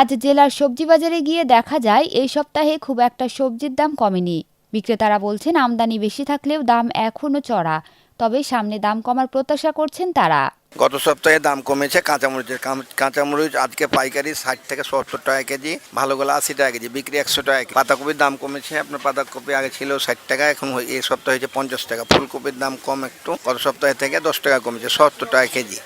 আজ জেলার সবজি বাজারে গিয়ে দেখা যায়, এই সপ্তাহে খুব একটা সবজির দাম কমেনি। বিক্রেতারা বলছেন, আমদানি বেশি থাকলেও দাম এখনও চড়া। তবে সামনে দাম কমার প্রত্যাশা করছেন তারা। গত সপ্তাহে দাম কমেছে কাঁচামরিচের। কাঁচামরিচ আজকে পাইকারি ষাট থেকে সত্তর টাকা কেজি ভালো ভালোগুলো আশি টাকা কেজি, বিক্রি একশো টাকা কেজি। পাতাকপির দাম কমেছে, আপনার পাতাকপি আগে ছিল ষাট টাকা, এখন এই সপ্তাহে হয়েছে পঞ্চাশ টাকা। ফুলকপির দাম কম একটু, গত সপ্তাহে থেকে দশ টাকা কমেছে, সত্তর টাকা কেজি।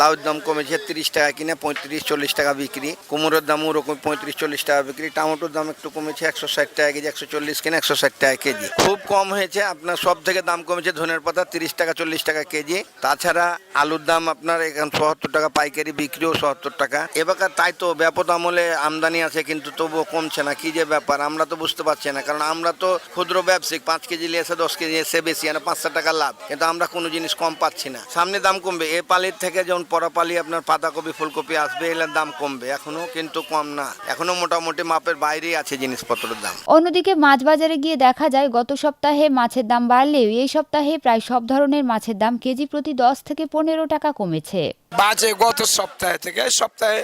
লাউর দাম কমেছে তিরিশ টাকা কিনে পঁয়ত্রিশ, চল্লিশ টাকা বিক্রি। কুমড়োর দাম ওরকম পঁয়ত্রিশ, চল্লিশ টাকা বিক্রি। টমেটোর দাম একটু কমেছে একশো ষাট টাকা কেজি, একশো চল্লিশ কিনে একশো ষাট টাকা কেজি। খুব কম হয়েছে, আপনার সব থেকে দাম কমেছে ধনের পাতা তিরিশ টাকা, চল্লিশ টাকা কেজি। তাছাড়া আলুর দাম আপনার এখন সত্তর টাকা পাইকারি বিক্রিও সত্তর টাকা। এবার তাই তো ব্যাপক আমলে আমদানি আছে, কিন্তু তবুও কমছে না। কি যে ব্যাপার, আমরা তো বুঝতে পারছি না। কারণ আমরা তো ক্ষুদ্র ব্যবসায়িক, পাঁচ কেজি নিয়ে এসে, দশ কেজি এসে বেশি মানে পাঁচশো টাকা লাভ। কিন্তু আমরা কোনো জিনিস কম পাচ্ছি না। সামনে দাম কমবে। এ পালির থেকে যেমন পরাপালি আপনার পাতাকপি ফুলকপি আসবে এলার দাম কমবে। এখনও কিন্তু কম না। এখনও মোটামুটি মাপের বাইরেই আছে জিনিসপত্রের দাম। অন্যদিকে মাছ বাজারে গিয়ে দেখা যায় গত সপ্তাহে মাছের দাম বাড়লেও এই সপ্তাহে প্রায় সব ধরনের মাছের দাম কেজি প্রতি দশ থেকে পনেরো টাকা কমেছে। বাজে গত সপ্তাহে থেকে সপ্তাহে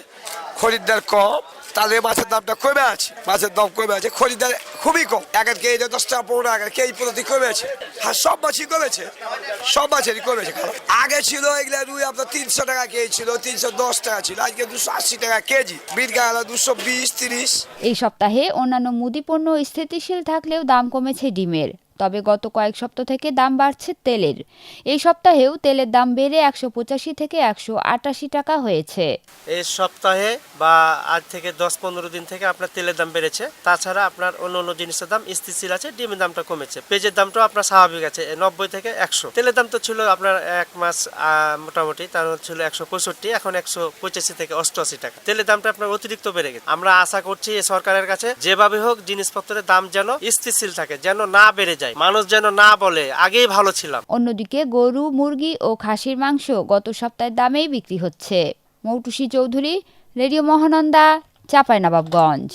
খরিদ্দার কম তাদের মাছের দামটা কমে আছে। মাছের দাম কমে আছে, খরিদ্দার খুবই কম। একের কেজি দশ টাকা, পনেরো টাকা কেজি প্রতি কমে আছে। হ্যাঁ সব মাছই কমেছে, সব মাছেরই কমেছে। আগে ছিল এগুলা রুই, আপনার তিনশো টাকা কেজি ছিল, তিনশো দশ টাকা ছিল, আজকে দুশো আশি টাকা কেজি। বিরগা হলো দুশো বিশ, তিরিশ। এই সপ্তাহে অন্যান্য মুদি পণ্য স্থিতিশীল থাকলেও দাম কমেছে ডিমের। তবে গত কয়েক সপ্তাহ থেকে দাম বাড়ছে তেলের। এই সপ্তাহেও তেলের দাম বেড়ে একশো পঁচাশি থেকে একশো আটাশি টাকা হয়েছে। এই সপ্তাহে বা আজ থেকে দশ পনেরো দিন থেকে আপনার তেলের দাম বেড়েছে। তাছাড়া আপনার অন্য অন্য জিনিসের দাম স্থিতিশীল আছে, ডিমের দামটা কমেছে। পেঁয়াজের দামটাও আপনার স্বাভাবিক আছে নব্বই থেকে একশো। তেলের দাম তো ছিল আপনার এক মাস মোটামুটি তার ছিল একশো পঁয়ষট্টি, এখন একশো পঁচাশি থেকে অষ্টআশি টাকা। তেলের দামটা আপনার অতিরিক্ত বেড়ে গেছে। আমরা আশা করছি সরকারের কাছে যেভাবে হোক জিনিসপত্রের দাম যেন স্থিতিশীল থাকে, যেন না বেড়ে যায়। মানুষ যেন না বলে, আগেই ভালো ছিলাম। অন্যদিকে গরু, মুরগি ও খাসির মাংস গত সপ্তাহের দামেই বিক্রি হচ্ছে। মৌটুসি চৌধুরী, রেডিও মহানন্দা, চাঁপাইনবাবগঞ্জ।